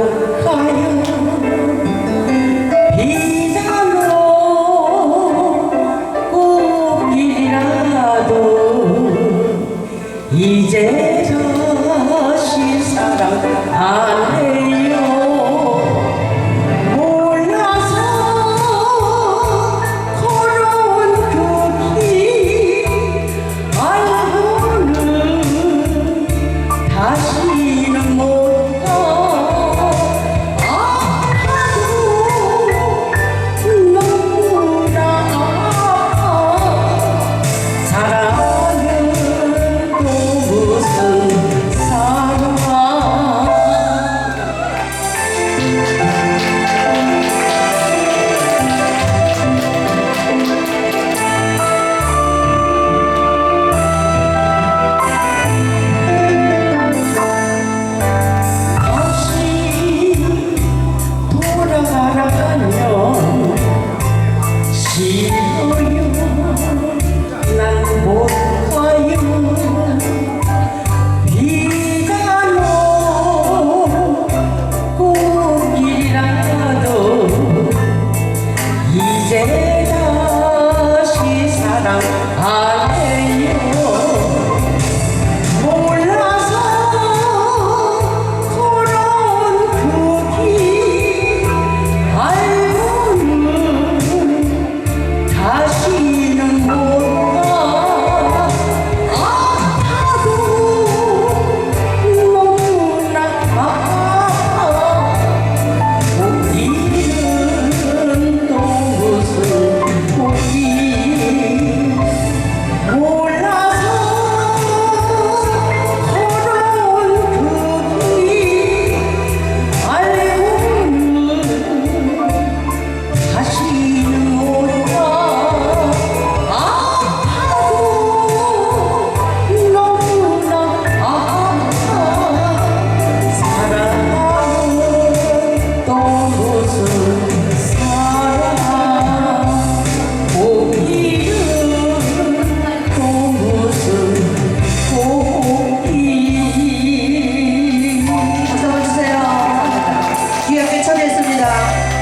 그 이제 다시 사랑 안 해요. 몰라서 걸어온 길이 알고는 다시 사랑.